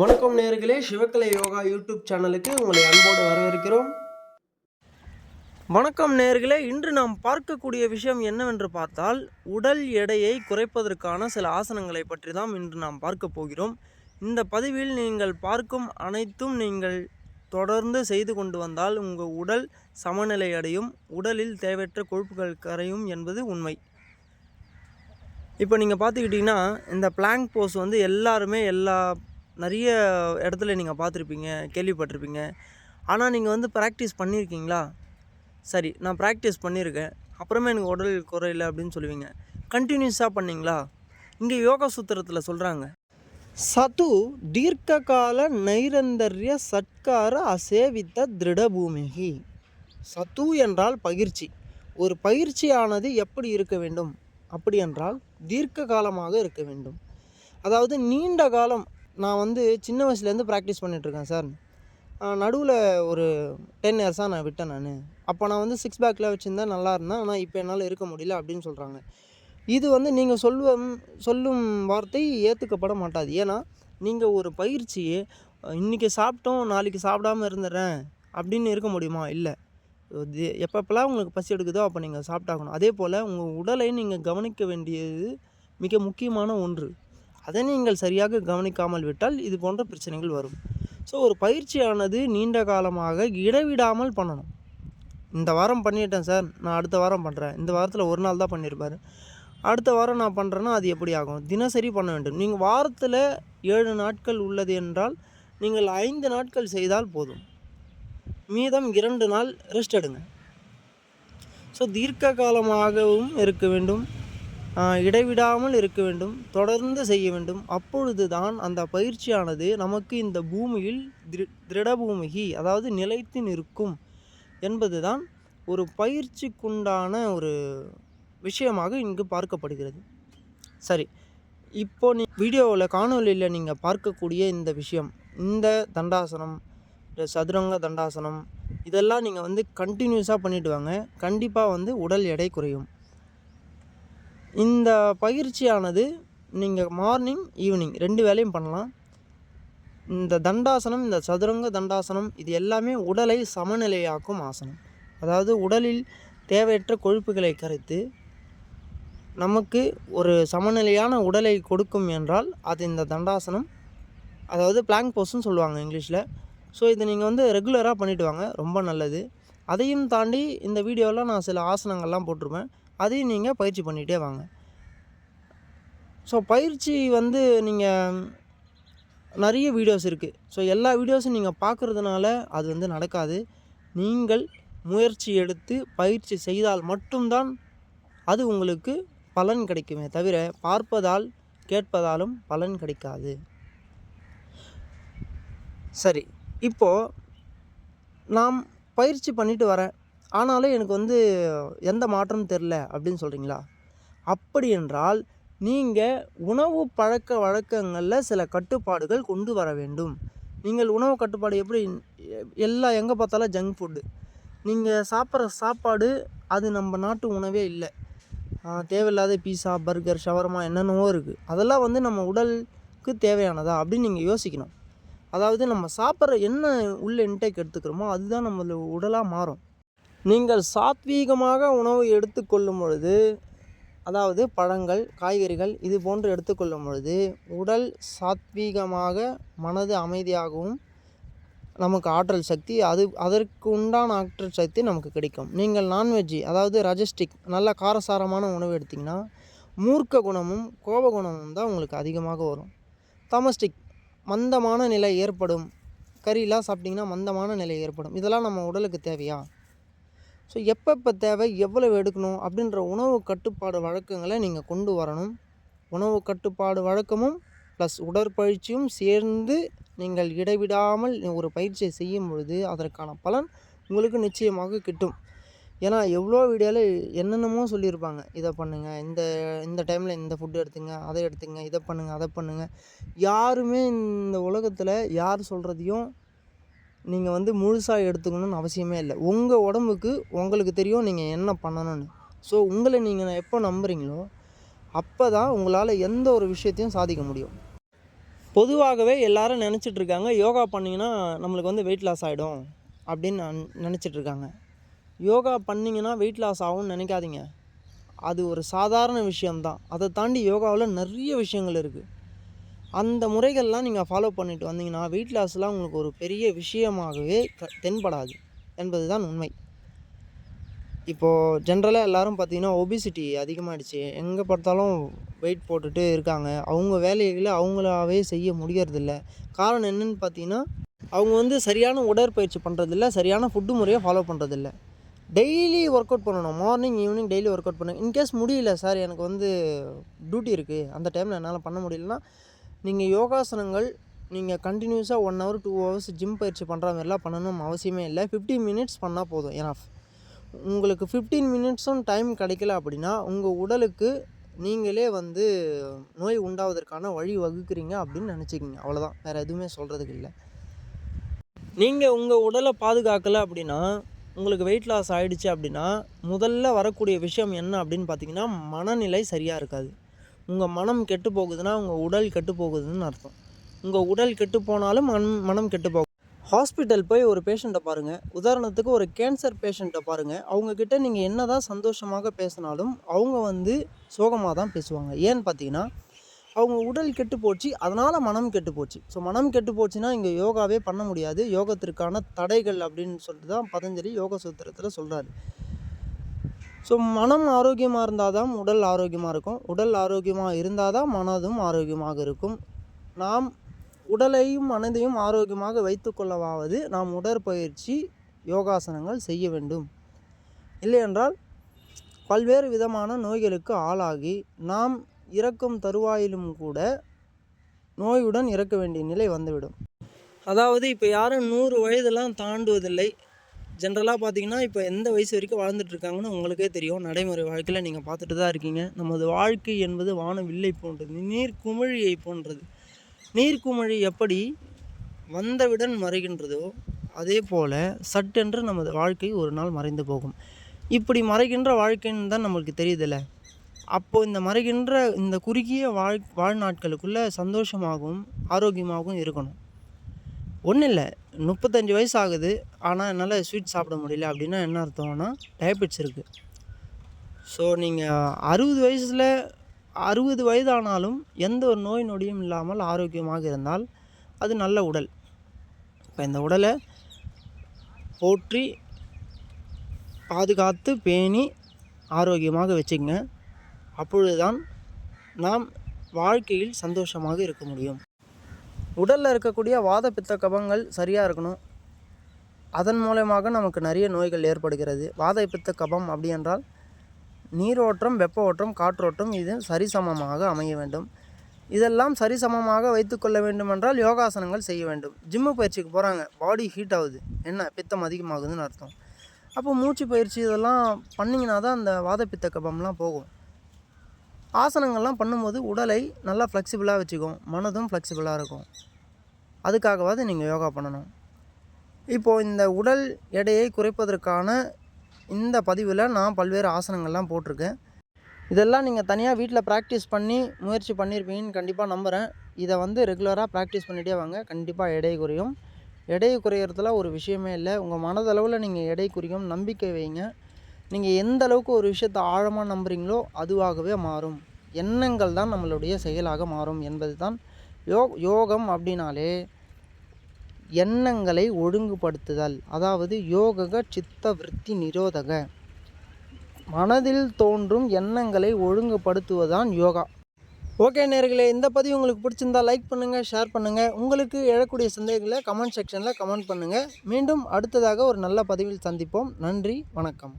வணக்கம் நேர்களே சிவக்கலை யோகா யூடியூப் சேனலுக்கு உங்களை அன்போடு வரவேற்கிறோம். வணக்கம் நேர்களே இன்று நாம் பார்க்கக்கூடிய விஷயம் என்னவென்று பார்த்தால் உடல் எடையை குறைப்பதற்கான சில ஆசனங்களை பற்றி தான் இன்று நாம் பார்க்க போகிறோம். இந்த பதிவில் நீங்கள் பார்க்கும் அனைத்தும் நீங்கள் தொடர்ந்து செய்து கொண்டு வந்தால் உங்கள் உடல் சமநிலை அடையும் உடலில் தேவையற்ற கொழுப்புகள் கரையும் என்பது உண்மை. இப்போ நீங்கள் பார்த்துக்கிட்டிங்கன்னா இந்த பிளாங்க் போஸ் வந்து எல்லாருமே எல்லா நிறைய இடத்துல நீங்கள் பார்த்துருப்பீங்க கேள்விப்பட்டிருப்பீங்க. ஆனால் நீங்கள் வந்து ப்ராக்டிஸ் பண்ணியிருக்கீங்களா? சரி நான் ப்ராக்டிஸ் பண்ணியிருக்கேன். அப்புறமே எனக்கு உடல் குறையில அப்படின்னு சொல்லுவீங்க. கண்டினியூஸாக பண்ணிங்களா? இங்கே யோகா சூத்திரத்தில் சொல்கிறாங்க சது தீர்க்ககால நைரந்தர்ய சட்கார அசேவித்த திருடபூமிகி. சத்து என்றால் பயிற்சி. ஒரு பயிற்சியானது எப்படி இருக்க வேண்டும்? அப்படி என்றால் தீர்க்க காலமாக இருக்க வேண்டும். அதாவது நீண்ட காலம் நான் வந்து சின்ன வயசுலேருந்து ப்ராக்டிஸ் பண்ணிகிட்ருக்கேன் சார். நடுவில் ஒரு டென் இயர்ஸாக நான் விட்டேன் நான். அப்போ நான் வந்து சிக்ஸ் பேக்கில் வச்சுருந்தேன் நல்லா இருந்தேன். ஆனால் இப்போ என்னால் இருக்க முடியல அப்படின்னு சொல்கிறாங்க இது வந்து நீங்கள் சொல்லும் சொல்லும் வார்த்தை ஏற்றுக்கப்பட மாட்டாது. ஏன்னா நீங்கள் ஒரு பயிற்சியை இன்றைக்கி சாப்பிட்டோம் நாளைக்கு சாப்பிடாம இருந்துடுறேன் அப்படின்னு இருக்க முடியுமா? இல்லை. இது எப்பப்பெல்லாம் உங்களுக்கு பசி எடுக்குதோ அப்போ நீங்கள் சாப்பிட்டாகணும். அதே போல் உங்கள் உடலை நீங்கள் கவனிக்க வேண்டியது மிக முக்கியமான ஒன்று. அதை நீங்கள் சரியாக கவனிக்காமல் விட்டால் இது போன்ற பிரச்சனைகள் வரும். ஸோ ஒரு பயிற்சியானது நீண்ட காலமாக இடைவிடாமல் பண்ணணும். இந்த வாரம் பண்ணிட்டேன் சார் நான் அடுத்த வாரம் பண்ணுறேன் இந்த வாரத்தில் ஒரு நாள் தான் பண்ணியிருப்பார் அடுத்த வாரம் நான் பண்ணுறேன்னா அது எப்படி ஆகும்? தினசரி பண்ண வேண்டும். நீங்கள் வாரத்தில் ஏழு நாட்கள் உள்ளது என்றால் நீங்கள் ஐந்து நாட்கள் செய்தால் போதும். மீதம் இரண்டு நாள் ரெஸ்ட் எடுங்க. ஸோ தீர்க்க காலமாகவும் இருக்க வேண்டும். இடைவிடாமல் இருக்க வேண்டும் தொடர்ந்து செய்ய வேண்டும். அப்பொழுது தான் அந்த பயிற்சியானது நமக்கு இந்த பூமியில் திரு திருடபூமிகி அதாவது நிலைத்து நிற்கும் என்பது தான் ஒரு பயிற்சிக்குண்டான ஒரு விஷயமாக இங்கு பார்க்கப்படுகிறது. சரி இப்போ நீ வீடியோவில் காணொலியில் நீங்கள் பார்க்கக்கூடிய இந்த விஷயம் இந்த தண்டாசனம் இந்த சதுரங்க தண்டாசனம் இதெல்லாம் நீங்கள் வந்து கண்டினியூஸாக பண்ணிவிடுவாங்க கண்டிப்பாக வந்து உடல் எடை குறையும். இந்த பயிற்சியானது நீங்கள் மார்னிங் ஈவினிங் ரெண்டு வேலையும் பண்ணலாம். இந்த தண்டாசனம் இந்த சதுரங்க தண்டாசனம் இது எல்லாமே உடலை சமநிலையாக்கும் ஆசனம். அதாவது உடலில் தேவையற்ற கொழுப்புகளை கரைத்து நமக்கு ஒரு சமநிலையான உடலை கொடுக்கும் என்றால் அது இந்த தண்டாசனம் அதாவது பிளாங்க் போஸ்ட்னு சொல்லுவாங்க இங்கிலீஷில். ஸோ இதை நீங்கள் வந்து ரெகுலராக பண்ணிவிட்டு வாங்க ரொம்ப நல்லது. அதையும் தாண்டி இந்த வீடியோவில் நான் சில ஆசனங்கள்லாம் போட்டிருப்பேன். அதையும் நீங்கள் பயிற்சி பண்ணிகிட்டே வாங்க. ஸோ பயிற்சி வந்து நீங்கள் நிறைய வீடியோஸ் இருக்குது ஸோ எல்லா வீடியோஸும் நீங்கள் பார்க்குறதுனால அது வந்து நடக்காது. நீங்கள் முயற்சி எடுத்து பயிற்சி செய்தால் மட்டும்தான் அது உங்களுக்கு பலன் கிடைக்குமே தவிர பார்ப்பதால் கேட்பதாலும் பலன் கிடைக்காது. சரி இப்போது நாம் பயிற்சி பண்ணிட்டு வரேன் ஆனாலும் எனக்கு வந்து எந்த மாற்றமும் தெரில அப்படின்னு சொல்கிறீங்களா அப்படி என்றால் நீங்கள் உணவு பழக்க வழக்கங்களில் சில கட்டுப்பாடுகள் கொண்டு வர வேண்டும். நீங்கள் உணவு கட்டுப்பாடு எப்படி எல்லாம் எங்கே பார்த்தாலும் ஜங்க் ஃபுட்டு நீங்கள் சாப்பிட்ற சாப்பாடு அது நம்ம நாட்டு உணவே இல்லை. தேவையில்லாத பீஸா பர்கர் ஷவர்மா என்னென்னவோ இருக்குது அதெல்லாம் வந்து நம்ம உடலுக்கு தேவையானதா அப்படின்னு நீங்கள் யோசிக்கணும். அதாவது நம்ம சாப்பிட்ற என்ன உள்ள இன்டேக் எடுத்துக்கிறோமோ அதுதான் நம்ம உடலாக மாறும். நீங்கள் சாத்வீகமாக உணவு எடுத்துக்கொள்ளும் பொழுது அதாவது பழங்கள் காய்கறிகள் இது போன்று எடுத்துக்கொள்ளும் பொழுது உடல் சாத்வீகமாக மனது அமைதியாகவும் நமக்கு ஆற்றல் சக்தி அது அதற்கு உண்டான ஆற்றல் சக்தி நமக்கு கிடைக்கும். நீங்கள் நான்வெஜ்ஜி அதாவது ரஜஸ்டிக் நல்ல காரசாரமான உணவு எடுத்திங்கன்னா மூர்க்க குணமும் கோப குணமும் தான் உங்களுக்கு அதிகமாக வரும். தமஸ்டிக் மந்தமான நிலை ஏற்படும். கறிலாம் சாப்பிட்டிங்கன்னா மந்தமான நிலை ஏற்படும். இதெல்லாம் நம்ம உடலுக்கு தேவையா? ஸோ எப்பப்போ தேவை எவ்வளவு எடுக்கணும் அப்படின்ற உணவு கட்டுப்பாடு வழக்கங்களை நீங்கள் கொண்டு வரணும். உணவு கட்டுப்பாடு வழக்கமும் ப்ளஸ் உடற்பயிற்சியும் சேர்ந்து நீங்கள் இடைவிடாமல் ஒரு பயிற்சியை செய்யும் பொழுது அதற்கான பலன் உங்களுக்கு நிச்சயமாக கிட்டும். ஏன்னா எவ்வளோ வீடியோவில் என்னென்னமோ சொல்லியிருப்பாங்க. இதை பண்ணுங்கள் இந்த இந்த டைமில் இந்த ஃபுட்டு எடுத்துங்க அதை எடுத்துங்க இதை பண்ணுங்கள் அதை பண்ணுங்கள் யாருமே இந்த உலகத்தில் யார் சொல்கிறதையும் நீங்கள் வந்து முழுசாக எடுத்துக்கணும்னு அவசியமே இல்லை. உங்கள் உடம்புக்கு உங்களுக்கு தெரியும் நீங்கள் என்ன பண்ணணும்னு. ஸோ உங்களை நீங்கள் எப்போ நம்புகிறீங்களோ அப்போ தான் உங்களால் எந்த ஒரு விஷயத்தையும் சாதிக்க முடியும். பொதுவாகவே எல்லாரும் நினச்சிட்டு இருக்காங்க யோகா பண்ணிங்கன்னா நம்மளுக்கு வந்து வெயிட் லாஸ் ஆகிடும் அப்படின்னு நான் நினச்சிட்டு இருக்காங்க. யோகா பண்ணிங்கன்னா வெயிட் லாஸ் ஆகும்னு நினைக்காதீங்க. அது ஒரு சாதாரண விஷயம்தான். அதை தாண்டி யோகாவில் நிறைய விஷயங்கள் இருக்குது அந்த முறைகள்லாம் நீங்கள் ஃபாலோ பண்ணிட்டு வந்தீங்கன்னா வெயிட் லாஸ்லாம் உங்களுக்கு ஒரு பெரிய விஷயமாகவே க தென்படாது என்பது தான் உண்மை இப்போது ஜென்ரலாக எல்லாரும் பார்த்தீங்கன்னா ஒபிசிட்டி அதிகமாகிடுச்சு எங்கே பார்த்தாலும் வெயிட் போட்டுட்டு இருக்காங்க. அவங்க வேலைகளை அவங்களாவே செய்ய முடியறதில்ல. காரணம் என்னன்னு பார்த்தீங்கன்னா அவங்க வந்து சரியான உடற்பயிற்சி பண்ணுறதில்ல சரியான ஃபுட்டு முறையை ஃபாலோ பண்ணுறதில்ல டெய்லி ஒர்க் அவுட் பண்ணணும். Morning evening daily work out பண்ணணும் இன்கேஸ் முடியல சார் எனக்கு வந்து டியூட்டி இருக்குது அந்த டைமில் என்னால் பண்ண முடியலன்னா நீங்கள் யோகாசனங்கள் நீங்கள் கண்டினியூஸாக one hour two hours gym பயிற்சி பண்ணுற மாதிரிலாம் பண்ணணும் அவசியமே இல்லை. ஃபிஃப்டீன் மினிட்ஸ் பண்ணால் போதும். ஏன்னா உங்களுக்கு ஃபிஃப்டீன் மினிட்ஸும் டைம் கிடைக்கல அப்படின்னா உங்கள் உடலுக்கு நீங்களே வந்து நோய் உண்டாவதற்கான வழி வகுக்கிறீங்க அப்படின்னு நினச்சிக்கிங்க. அவ்வளோதான் வேறு எதுவுமே சொல்கிறதுக்கு இல்லை. நீங்கள் உங்கள் உடலை பாதுகாக்கலை அப்படின்னா உங்களுக்கு வெயிட் லாஸ் ஆகிடுச்சு அப்படின்னா முதல்ல வரக்கூடிய விஷயம் என்ன அப்படின்னு பார்த்தீங்கன்னா மனநிலை சரியாக இருக்காது. உங்கள் மனம் கெட்டு போகுதுன்னா உங்கள் உடல் கெட்டு போகுதுன்னு அர்த்தம். உங்கள் உடல் கெட்டு போனாலும் மன் மனம் கெட்டு போகும். ஹாஸ்பிட்டல் போய் ஒரு பேஷண்ட்டை பாருங்கள் உதாரணத்துக்கு ஒரு கேன்சர் பேஷண்ட்டை பாருங்கள் அவங்கக்கிட்ட நீங்கள் என்ன தான் சந்தோஷமாக பேசினாலும் அவங்க வந்து சோகமாக தான் பேசுவாங்க. ஏன்னு பார்த்தீங்கன்னா அவங்க உடல் கெட்டு போச்சு அதனால் மனம் கெட்டு போச்சு. ஸோ மனம் கெட்டு போச்சுன்னா இங்கே யோகாவே பண்ண முடியாது. யோகத்திற்கான தடைகள் அப்படின்னு சொல்லிட்டு தான் பதஞ்சலி யோக சூத்திரத்தில் சொல்கிறாரு ஸோ மனம் ஆரோக்கியமாக இருந்தால் தான் உடல் ஆரோக்கியமாக இருக்கும். உடல் ஆரோக்கியமாக இருந்தால் தான் மனதும் ஆரோக்கியமாக இருக்கும். நாம் உடலையும் மனதையும் ஆரோக்கியமாக வைத்துக்கொள்ளவாவது நாம் உடற்பயிற்சி யோகாசனங்கள் செய்ய வேண்டும். இல்லையென்றால் பல்வேறு விதமான நோய்களுக்கு ஆளாகி நாம் இறக்கும் தருவாயிலும் கூட நோயுடன் இறக்க வேண்டிய நிலை வந்துவிடும். அதாவது இப்போ யாரும் நூறு வயதெல்லாம் தாண்டுவதில்லை. ஜென்ரலாக பார்த்தீங்கன்னா இப்போ எந்த வயசு வரைக்கும் வாழ்ந்துட்டு இருக்காங்கன்னு உங்களுக்கே தெரியும். நடைமுறை வாழ்க்கையில் நீங்கள் பார்த்துட்டு தான் இருக்கீங்க. நமது வாழ்க்கை என்பது வான வில்லை போன்றது நீர் குமிழியை போன்றது. நீர்க்குமிழி எப்படி வந்தவுடன் மறைகின்றதோ அதே போல் சட்டென்று நமது வாழ்க்கை ஒரு நாள் மறைந்து போகும். இப்படி மறைகின்ற வாழ்க்கைன்னு தான் நம்மளுக்கு தெரியுதில்ல. அப்போது இந்த மறைகின்ற இந்த குறுகிய வாழ் வாழ்நாட்களுக்குள்ளே சந்தோஷமாகவும் ஆரோக்கியமாகவும் இருக்கணும். ஒன்றும் இல்லை முப்பத்தஞ்சு வயசு ஆகுது ஆனால் என்னால் ஸ்வீட் சாப்பிட முடியல அப்படின்னா என்ன அர்த்தம்னா டயபெட்ஸ் இருக்குது ஸோ நீங்கள் அறுபது வயசில் அறுபது வயதானாலும் எந்த ஒரு நோய் நொடியும் இல்லாமல் ஆரோக்கியமாக இருந்தால் அது நல்ல உடல். இப்போ இந்த உடலை போற்றி பாதுகாத்து பேணி ஆரோக்கியமாக வச்சுக்கங்க அப்பொழுதுதான் நாம் வாழ்க்கையில் சந்தோஷமாக இருக்க முடியும். உடலில் இருக்கக்கூடிய வாத பித்த கபங்கள் சரியாக இருக்கணும். அதன் மூலயமாக நமக்கு நிறைய நோய்கள் ஏற்படுகிறது. வாத பித்த கபம் அப்படி என்றால் நீரோட்டம் வெப்ப ஓட்டம் காற்றோட்டம் இது சரிசமமாக அமைய வேண்டும். இதெல்லாம் சரிசமமாக வைத்துக்கொள்ள வேண்டுமென்றால் யோகாசனங்கள் செய்ய வேண்டும். ஜிம்மு பயிற்சிக்கு போகிறாங்க பாடி ஹீட் ஆகுது. என்ன? பித்தம் அதிகமாகுதுன்னு அர்த்தம். அப்போ மூச்சு பயிற்சி இதெல்லாம் பண்ணிங்கன்னா தான் அந்த வாதப்பித்த கபம்லாம் போகும். ஆசனங்கள்லாம் பண்ணும்போது உடலை நல்லா ஃப்ளெக்சிபிளாக வச்சுக்கும். மனதும் ஃப்ளெக்சிபிளாக இருக்கும். அதுக்காகவாது நீங்கள் யோகா பண்ணணும். இப்போது இந்த உடல் எடையை குறைப்பதற்கான இந்த பதிவில் நான் பல்வேறு ஆசனங்கள்லாம் போட்டிருக்கேன். இதெல்லாம் நீங்கள் தனியாக வீட்டில் ப்ராக்டிஸ் பண்ணி முயற்சி பண்ணியிருப்பீங்கன்னு கண்டிப்பாக நம்புகிறேன் இதை வந்து ரெகுலராக ப்ராக்டிஸ் பண்ணிகிட்டே வாங்க. கண்டிப்பாக எடை குறையும். எடை குறையிறதுல ஒரு விஷயமே இல்லை. உங்கள் மனதளவில் நீங்கள் எடை குறையும். நம்பிக்கை வைங்க. நீங்கள் எந்த அளவுக்கு ஒரு விஷயத்தை ஆழமாக நம்புகிறீங்களோ அதுவாகவே மாறும். எண்ணங்கள் தான் நம்மளுடைய செயலாக மாறும் என்பது தான் யோ யோகம் அப்படின்னாலே எண்ணங்களை ஒழுங்குபடுத்துதல். அதாவது யோக சித்த விற்பி நிரோதக. மனதில் தோன்றும் எண்ணங்களை ஒழுங்குபடுத்துவதுதான் யோகா. ஓகே நேர்களே இந்த பதிவு உங்களுக்கு பிடிச்சிருந்தா லைக் பண்ணுங்கள் ஷேர் பண்ணுங்கள் உங்களுக்கு எழக்கூடிய சந்தேகங்களை கமெண்ட் செக்ஷனில் கமெண்ட் பண்ணுங்கள் மீண்டும் அடுத்ததாக ஒரு நல்ல பதிவில் சந்திப்போம். நன்றி வணக்கம்.